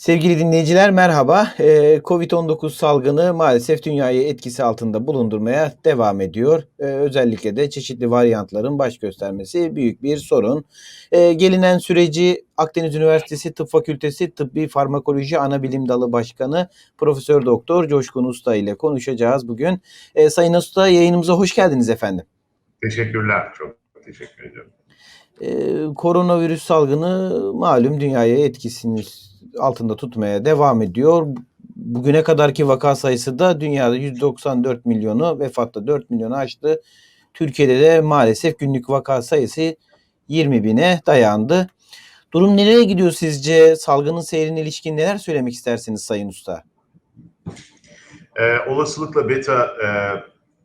Sevgili dinleyiciler merhaba. Ee, Covid-19 salgını maalesef dünyayı etkisi altında bulundurmaya devam ediyor. Ee, özellikle de çeşitli varyantların baş göstermesi büyük bir sorun. Ee, gelinen süreci Akdeniz Üniversitesi Tıp Fakültesi Tıbbi Farmakoloji Anabilim Dalı Başkanı Profesör Doktor Coşkun Usta ile konuşacağız bugün. Sayın Usta yayınımıza hoş geldiniz efendim. Teşekkürler. Çok teşekkür ediyorum. Ee, koronavirüs salgını malum dünyaya etkisini altında tutmaya devam ediyor. Bugüne kadarki vaka sayısı da dünyada 194 milyonu, vefatta 4 milyonu aştı. Türkiye'de de maalesef günlük vaka sayısı 20 bine dayandı. Durum nereye gidiyor sizce? Salgının seyrine ilişkin neler söylemek istersiniz Sayın Usta? Ee, olasılıkla beta e,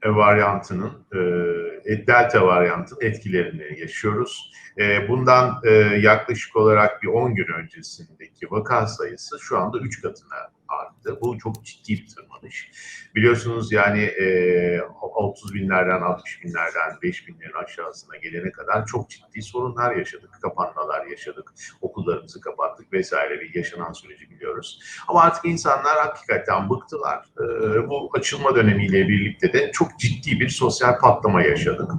varyantının, e, delta varyantının etkilerini yaşıyoruz. E, bundan e, yaklaşık olarak bir 10 gün öncesindeki vaka sayısı şu anda 3 katına arttı. Bu çok ciddi bir tırmanış. Biliyorsunuz yani e, 30 binlerden, 60 binlerden, 5 binlerin aşağısına gelene kadar çok ciddi sorunlar yaşadık. Kapanmalar yaşadık, okullarımızı kapattık vesaire bir yaşanan süreci biliyoruz. Ama artık insanlar hakikaten bıktılar. E, bu açılma dönemiyle birlikte de çok ciddi bir sosyal patlama yaşadık.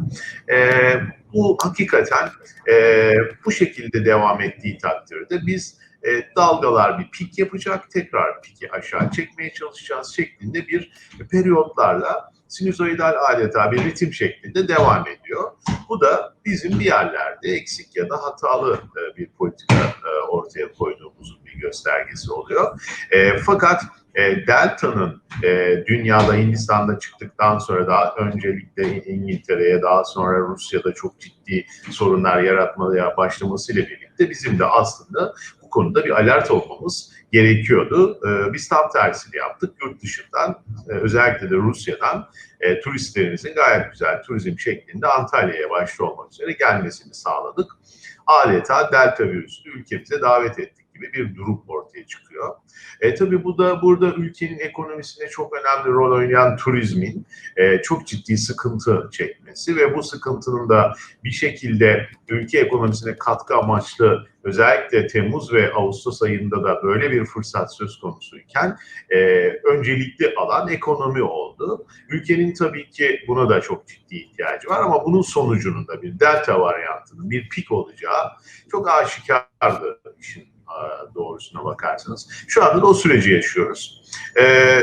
E, bu hakikaten e, bu şekilde devam ettiği takdirde biz e, dalgalar bir pik yapacak, tekrar piki aşağı çekmeye çalışacağız şeklinde bir periyotlarla sinüzoidal adeta bir ritim şeklinde devam ediyor. Bu da bizim bir yerlerde eksik ya da hatalı e, bir politika e, ortaya koyduğumuzun bir göstergesi oluyor. E, fakat e, Delta'nın e, dünyada Hindistan'da çıktıktan sonra daha öncelikle İngiltere'ye daha sonra Rusya'da çok ciddi sorunlar yaratmaya başlamasıyla birlikte bizim de aslında bu konuda bir alert olmamız gerekiyordu. E, biz tam tersini yaptık. Yurt dışından e, özellikle de Rusya'dan e, turistlerimizin gayet güzel turizm şeklinde Antalya'ya başta olmak üzere gelmesini sağladık. Adeta Delta virüsünü ülkemize davet ettik gibi bir durum ortaya çıkıyor. E, tabii bu da burada ülkenin ekonomisine çok önemli rol oynayan turizmin e, çok ciddi sıkıntı çekmesi ve bu sıkıntının da bir şekilde ülke ekonomisine katkı amaçlı özellikle Temmuz ve Ağustos ayında da böyle bir fırsat söz konusuyken e, öncelikli alan ekonomi oldu. Ülkenin tabii ki buna da çok ciddi ihtiyacı var ama bunun sonucunun da bir delta varyantının bir pik olacağı çok aşikardı işin doğrusuna bakarsanız. Şu anda da o süreci yaşıyoruz. Ee,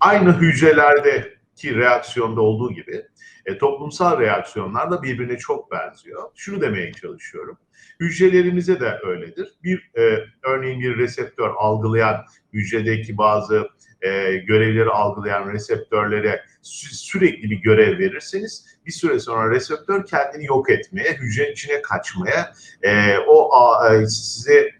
aynı hücrelerdeki reaksiyonda olduğu gibi e, toplumsal reaksiyonlar da birbirine çok benziyor. Şunu demeye çalışıyorum. Hücrelerimize de öyledir. Bir e, örneğin bir reseptör algılayan hücredeki bazı e, görevleri algılayan reseptörlere sü- sürekli bir görev verirseniz bir süre sonra reseptör kendini yok etmeye, hücrenin içine kaçmaya, e, o a, size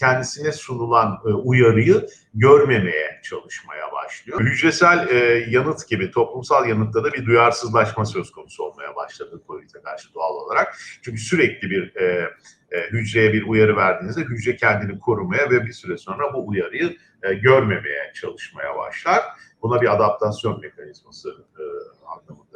kendisine sunulan e, uyarıyı görmemeye çalışmaya başlıyor. Hücresel e, yanıt gibi toplumsal yanıtta da bir duyarsızlaşma söz konusu olmaya başladı COVID'e karşı doğal olarak. Çünkü sürekli bir e, e, hücreye bir uyarı verdiğinizde hücre kendini korumaya ve bir süre sonra bu uyarıyı e, görmemeye çalışmaya başlar. Buna bir adaptasyon mekanizması e,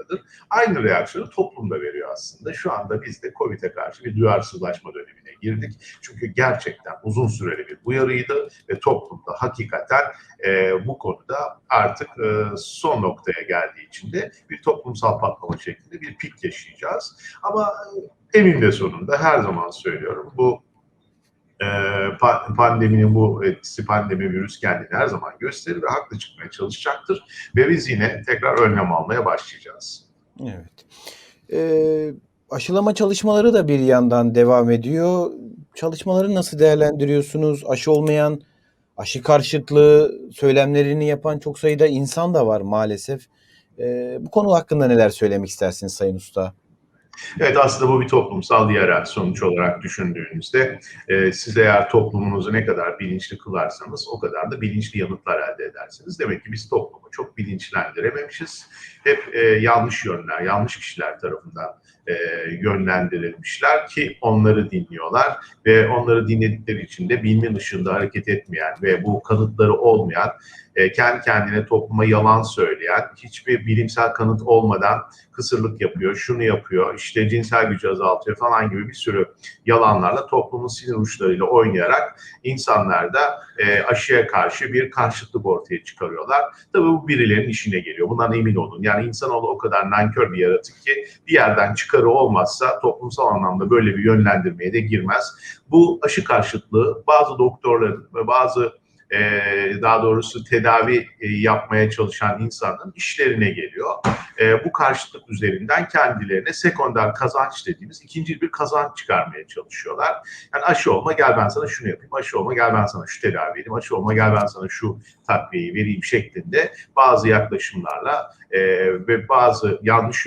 anlamındadır. Aynı reaksiyonu toplumda veriyor aslında. Şu anda biz de COVID'e karşı bir duyarsızlaşma dönemine girdik. Çünkü gerçekten uzun süreli bir uyarıydı ve toplumda hakikaten e, bu konuda artık e, son noktaya geldiği için de bir toplumsal patlama şeklinde bir pik yaşayacağız. Ama eninde sonunda her zaman söylüyorum bu pandeminin bu etkisi, pandemi virüs kendini her zaman gösterir ve haklı çıkmaya çalışacaktır. Ve biz yine tekrar önlem almaya başlayacağız. Evet. Ee, aşılama çalışmaları da bir yandan devam ediyor. Çalışmaları nasıl değerlendiriyorsunuz? Aşı olmayan, aşı karşıtlığı söylemlerini yapan çok sayıda insan da var maalesef. Ee, bu konu hakkında neler söylemek istersiniz Sayın Usta? Evet aslında bu bir toplumsal diğer sonuç olarak düşündüğünüzde e, siz eğer toplumunuzu ne kadar bilinçli kılarsanız o kadar da bilinçli yanıtlar elde edersiniz. Demek ki biz toplumu çok bilinçlendirememişiz. Hep e, yanlış yönler, yanlış kişiler tarafından e, yönlendirilmişler ki onları dinliyorlar ve onları dinledikleri için de bilimin ışığında hareket etmeyen ve bu kanıtları olmayan, e, kendi kendine topluma yalan söyleyen, hiçbir bilimsel kanıt olmadan kısırlık yapıyor, şunu yapıyor, işte cinsel gücü azaltıyor falan gibi bir sürü yalanlarla toplumun sinir uçlarıyla oynayarak insanlar da e, aşıya karşı bir karşıtlık ortaya çıkarıyorlar. Tabii bu birilerinin işine geliyor. Bundan emin olun. Yani insanoğlu o kadar nankör bir yaratık ki bir yerden çıkarı olmazsa toplumsal anlamda böyle bir yönlendirmeye de girmez. Bu aşı karşıtlığı bazı doktorların ve bazı e, daha doğrusu tedavi e, yapmaya çalışan insanların işlerine geliyor. E, bu karşıtlık üzerinden kendilerine sekonder kazanç dediğimiz ikinci bir kazanç çıkarmaya çalışıyorlar. Yani aşı olma gel ben sana şunu yapayım, aşı olma gel ben sana şu tedavi edeyim, aşı olma gel ben sana şu takviyeyi vereyim şeklinde bazı yaklaşımlarla e, ve bazı yanlış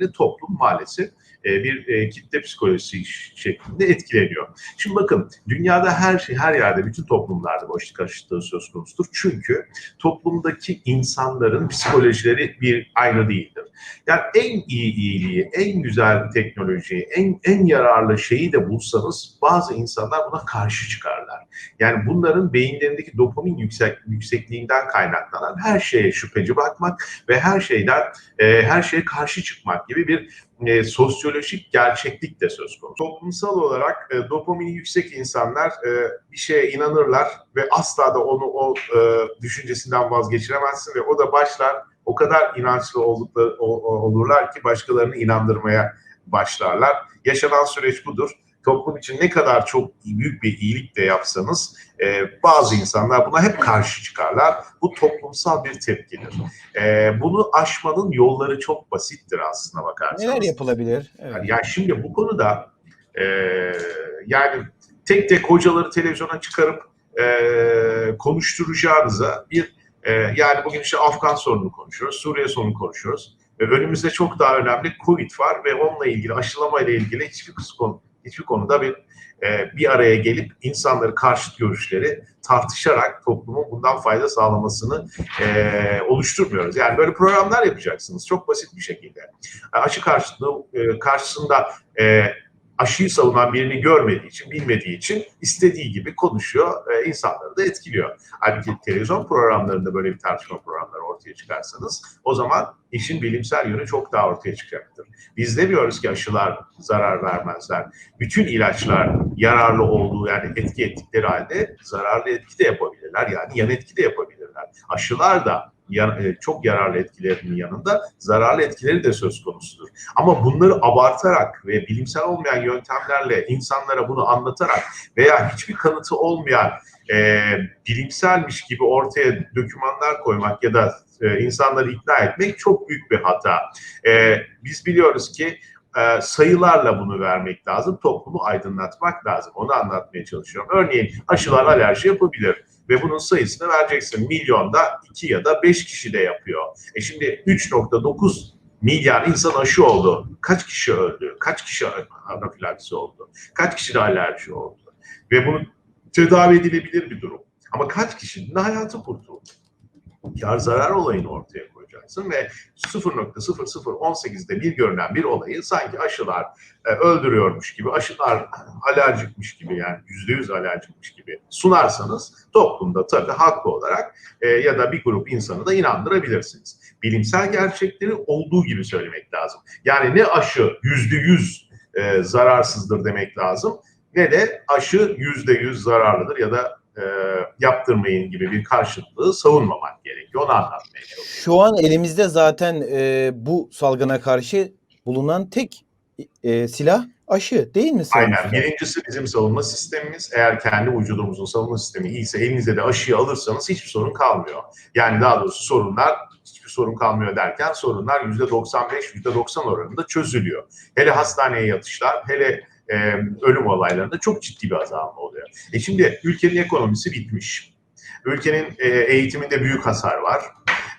yönlendirmelerle toplum maalesef e, bir e, kitle psikolojisi şeklinde etkileniyor. Şimdi bakın dünyada her şey her yerde bütün toplumlarda aşı karşıtlığı söz konusudur. Çünkü toplumdaki insanların psikolojileri bir aynı değildir. Yani en iyi iyiliği, en güzel teknolojiyi, en en yararlı şeyi de bulsanız bazı insanlar buna karşı çıkarlar. Yani bunların beyinlerindeki dopamin yüksek, yüksekliğinden kaynaklanan her şeye şüpheci bakmak ve her şeyden e, her şeye karşı çıkmak gibi bir e, sosyolojik gerçeklik de söz konusu. Toplumsal olarak e, dopamini yüksek insanlar e, bir şeye inanırlar ve asla da onu o e, düşüncesinden vazgeçiremezsin ve o da başlar o kadar inançlı oldukları, o, olurlar ki başkalarını inandırmaya başlarlar. Yaşanan süreç budur. Toplum için ne kadar çok büyük bir iyilik de yapsanız e, bazı insanlar buna hep karşı çıkarlar. Bu toplumsal bir tepkidir. E, bunu aşmanın yolları çok basittir aslına bakarsanız. Neler yapılabilir? Evet. Yani, yani şimdi bu konuda e, yani tek tek hocaları televizyona çıkarıp e, konuşturacağınıza bir e, yani bugün işte Afgan sorunu konuşuyoruz, Suriye sorunu konuşuyoruz. Ve önümüzde çok daha önemli Covid var ve onunla ilgili aşılama ile ilgili hiçbir konu hiçbir konuda bir e, bir araya gelip insanları karşıt görüşleri tartışarak toplumun bundan fayda sağlamasını e, oluşturmuyoruz. Yani böyle programlar yapacaksınız çok basit bir şekilde. Aşı karşıtlığı e, karşısında aşıyı savunan birini görmediği için, bilmediği için istediği gibi konuşuyor, e, insanları da etkiliyor. Halbuki televizyon programlarında böyle bir tartışma programları ortaya çıkarsanız o zaman işin bilimsel yönü çok daha ortaya çıkacaktır. Biz demiyoruz ki aşılar zarar vermezler. Bütün ilaçlar yararlı olduğu yani etki ettikleri halde zararlı etki de yapabilirler. Yani yan etki de yapabilirler. Aşılar da çok yararlı etkilerinin yanında zararlı etkileri de söz konusudur. Ama bunları abartarak ve bilimsel olmayan yöntemlerle insanlara bunu anlatarak veya hiçbir kanıtı olmayan e, bilimselmiş gibi ortaya dokümanlar koymak ya da e, insanları ikna etmek çok büyük bir hata. E, biz biliyoruz ki e, sayılarla bunu vermek lazım, toplumu aydınlatmak lazım. Onu anlatmaya çalışıyorum. Örneğin aşılar alerji yapabilir ve bunun sayısını vereceksin. Milyonda 2 ya da 5 kişi de yapıyor. E şimdi 3.9 milyar insan aşı oldu. Kaç kişi öldü? Kaç kişi anafilaksi oldu? Kaç kişi de alerji oldu? Ve bunu tedavi edilebilir bir durum. Ama kaç kişinin hayatı kurtuldu? Kar zarar olayını ortaya koyacaksın ve 0.0018'de bir görünen bir olayı sanki aşılar e, öldürüyormuş gibi, aşılar alerjikmiş gibi yani %100 alerjikmiş gibi sunarsanız toplumda tabii haklı olarak e, ya da bir grup insanı da inandırabilirsiniz. Bilimsel gerçekleri olduğu gibi söylemek lazım. Yani ne aşı %100 e, zararsızdır demek lazım ne de aşı %100 zararlıdır ya da e, yaptırmayın gibi bir karşıtlığı savunmamak gerekiyor. Onu anlatmaya çalışıyorum. Şu an elimizde zaten e, bu salgına karşı bulunan tek e, silah aşı değil mi? Aynen. Birincisi bizim savunma sistemimiz. Eğer kendi vücudumuzun savunma sistemi iyiyse elinize de aşıyı alırsanız hiçbir sorun kalmıyor. Yani daha doğrusu sorunlar hiçbir sorun kalmıyor derken sorunlar %95, %90 oranında çözülüyor. Hele hastaneye yatışlar, hele e, ölüm olaylarında çok ciddi bir azalma oluyor. E şimdi ülkenin ekonomisi bitmiş. Ülkenin e, eğitiminde büyük hasar var.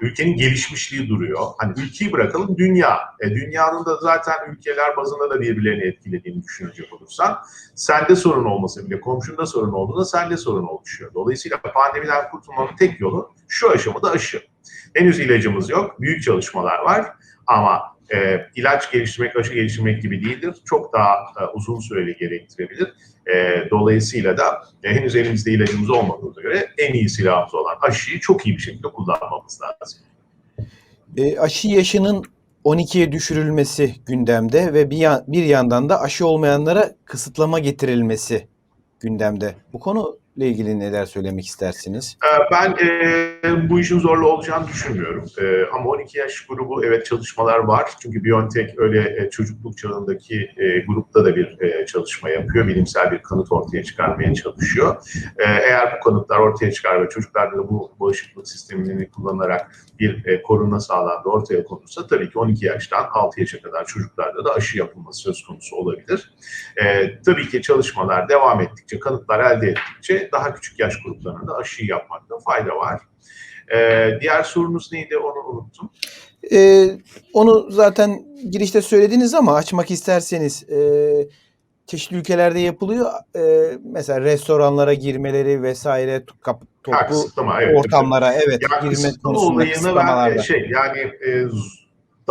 Ülkenin gelişmişliği duruyor. Hani ülkeyi bırakalım dünya. E, dünyanın da zaten ülkeler bazında da birbirlerini etkilediğini düşünecek olursan sende sorun olmasa bile komşunda sorun olduğunda sende sorun oluşuyor. Dolayısıyla pandemiden kurtulmanın tek yolu şu aşamada aşı. Henüz ilacımız yok. Büyük çalışmalar var ama e, ilaç geliştirmek, aşı geliştirmek gibi değildir. Çok daha e, uzun süreli gerektirebilir. E, dolayısıyla da e, henüz elimizde ilacımız olmadığına göre en iyi silahımız olan aşıyı çok iyi bir şekilde kullanmamız lazım. E, aşı yaşının 12'ye düşürülmesi gündemde ve bir, yan- bir yandan da aşı olmayanlara kısıtlama getirilmesi gündemde. Bu konuyla ilgili neler söylemek istersiniz? Ee, Ben e, bu işin zorlu olacağını düşünmüyorum. E, ama 12 yaş grubu evet çalışmalar var. Çünkü BioNTech öyle e, çocukluk çağındaki e, grupta da bir e, çalışma yapıyor. Bilimsel bir kanıt ortaya çıkarmaya çalışıyor. E, eğer bu kanıtlar ortaya çıkar ve çocuklarda da bu bağışıklık sistemini kullanarak bir e, korunma sağlandı ortaya konursa tabii ki 12 yaştan 6 yaşa kadar çocuklarda da aşı yapılması söz konusu olabilir. E, tabii ki çalışmalar devam ettikçe, kanıtlar elde ettikçe daha küçük yaş gruplarında da aşıyı yapmakta fayda var. E, diğer sorunuz neydi onu unuttum. E, onu zaten girişte söylediniz ama açmak isterseniz e, çeşitli ülkelerde yapılıyor. E, mesela restoranlara girmeleri vesaire kap- Ha, toplu kısıtlama, evet. ortamlara evet Ya girme konusunda ben kısıtlamalarda. e, şey yani e,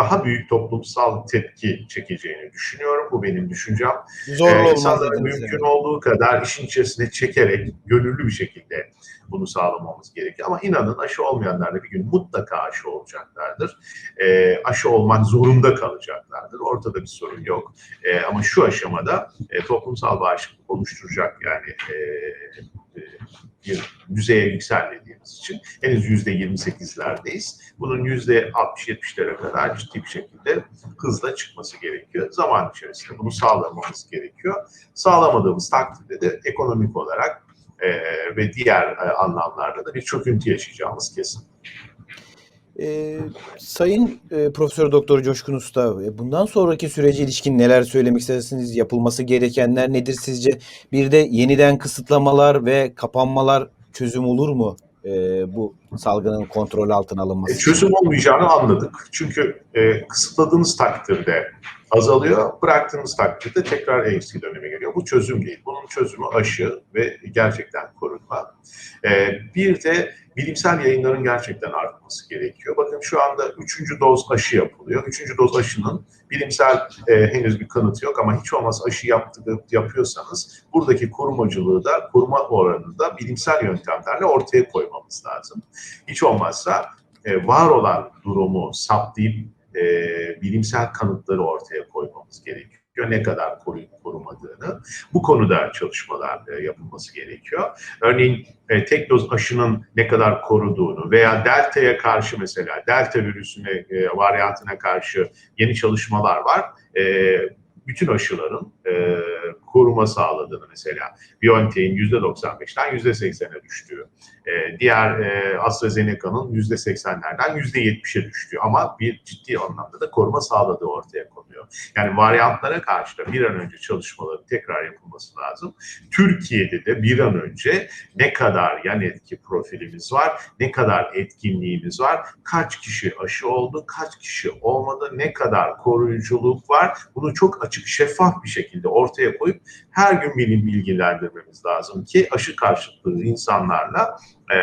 daha büyük toplumsal tepki çekeceğini düşünüyorum. Bu benim düşüncem. Zorlu Ee, olmaz insanları dediniz mümkün yani. olduğu kadar işin içerisine çekerek gönüllü bir şekilde bunu sağlamamız gerekiyor. Ama inanın aşı olmayanlar da bir gün mutlaka aşı olacaklardır. Ee, aşı olmak zorunda kalacaklardır. Ortada bir sorun yok. Ee, ama şu aşamada e, toplumsal bağışıklık oluşturacak yani e, e, bir düzeye yükselmediğimiz için henüz yüzde 28'lerdeyiz. Bunun yüzde 60-70'lere kadar ciddi bir şekilde hızla çıkması gerekiyor. Zaman içerisinde bunu sağlamamız gerekiyor. Sağlamadığımız takdirde de ekonomik olarak ve diğer anlamlarda da bir çöküntü yaşayacağımız kesin. Ee, Sayın e, Profesör Doktor Coşkun Usta, e, bundan sonraki sürece ilişkin neler söylemek istersiniz? Yapılması gerekenler nedir sizce? Bir de yeniden kısıtlamalar ve kapanmalar çözüm olur mu? e, bu salgının kontrol altına alınması E, çözüm olmayacağını anladık. Çünkü e, kısıtladığınız takdirde azalıyor, bıraktığınız takdirde tekrar eski döneme geliyor. Bu çözüm değil. Bunun çözümü aşı ve gerçekten korunma. E, bir de bilimsel yayınların gerçekten artması gerekiyor. Bakın şu anda üçüncü doz aşı yapılıyor. Üçüncü doz aşının bilimsel e, henüz bir kanıtı yok ama hiç olmazsa aşı yaptı, yapıyorsanız buradaki korumacılığı da koruma oranını da bilimsel yöntemlerle ortaya koymamız lazım. Hiç olmazsa e, var olan durumu saptayıp e, bilimsel kanıtları ortaya koymamız gerekiyor. Ne kadar koruyup korumadığını. Bu konuda çalışmalar e, yapılması gerekiyor. Örneğin e, tek doz aşının ne kadar koruduğunu veya delta'ya karşı mesela delta virüsüne, e, varyantına karşı yeni çalışmalar var. E, bütün aşıların e, koruma sağladığını mesela BioNTech'in %95'ten %80'e düştüğü, e, diğer e, AstraZeneca'nın %80'lerden %70'e düştüğü ama bir ciddi anlamda da koruma sağladığı ortaya konuyor. Yani varyantlara karşı da bir an önce çalışmaların tekrar yapılması lazım. Türkiye'de de bir an önce ne kadar yan etki profilimiz var, ne kadar etkinliğimiz var, kaç kişi aşı oldu, kaç kişi olmadı, ne kadar koruyuculuk var, bunu çok açık, şeffaf bir şekilde ortaya koyup her gün bilim bilgilendirmemiz lazım ki aşı karşıtlığı insanlarla e,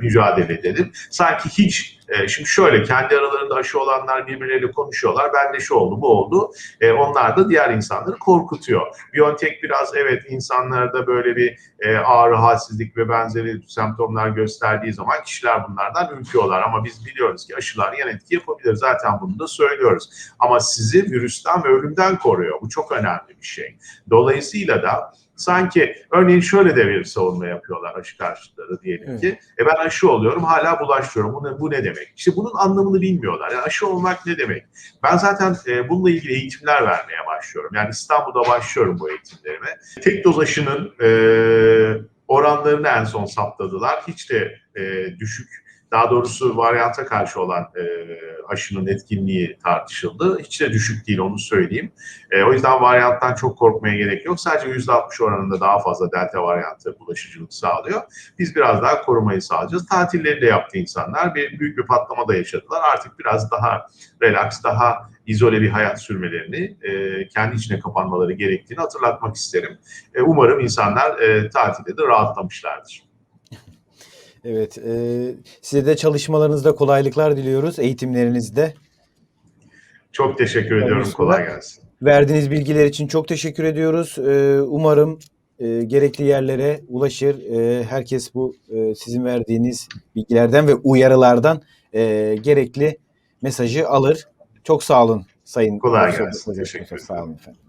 mücadele edelim. Sanki hiç, e, şimdi şöyle kendi aralarında aşı olanlar birbirleriyle konuşuyorlar. Ben de şu oldu, bu oldu. E, onlar da diğer insanları korkutuyor. BioNTech biraz evet insanlarda böyle bir e, ağrı, halsizlik ve benzeri semptomlar gösterdiği zaman kişiler bunlardan ürküyorlar. Ama biz biliyoruz ki aşılar yan etki yapabilir. Zaten bunu da söylüyoruz. Ama sizi virüsten ve ölümden koruyor. Bu çok önemli bir şey. Dolayısıyla da sanki örneğin şöyle de bir savunma yapıyorlar aşı karşıtları diyelim ki. E ben aşı oluyorum hala bulaştırıyorum. Bu ne, bu ne demek? İşte bunun anlamını bilmiyorlar. Yani aşı olmak ne demek? Ben zaten e, bununla ilgili eğitimler vermeye başlıyorum. Yani İstanbul'da başlıyorum bu eğitimlerime. Tek doz aşının e, oranlarını en son saptadılar. Hiç de e, düşük daha doğrusu varyanta karşı olan e, aşının etkinliği tartışıldı. Hiç de düşük değil onu söyleyeyim. E, o yüzden varyanttan çok korkmaya gerek yok. Sadece %60 oranında daha fazla delta varyantı bulaşıcılık sağlıyor. Biz biraz daha korumayı sağlayacağız. Tatilleri de yaptı insanlar. Bir büyük bir patlama da yaşadılar. Artık biraz daha relax, daha izole bir hayat sürmelerini, e, kendi içine kapanmaları gerektiğini hatırlatmak isterim. E, umarım insanlar e, tatilde de rahatlamışlardır. Evet, e, size de çalışmalarınızda kolaylıklar diliyoruz, eğitimlerinizde. Çok teşekkür ediyorum. sonra- Kolay gelsin. Verdiğiniz bilgiler için çok teşekkür ediyoruz. Ee, umarım e, gerekli yerlere ulaşır. E, herkes bu e, sizin verdiğiniz bilgilerden ve uyarılardan e, gerekli mesajı alır. Çok sağ olun Sayın Kolay gelsin. Teşekkür Profesör. Sağ olun efendim.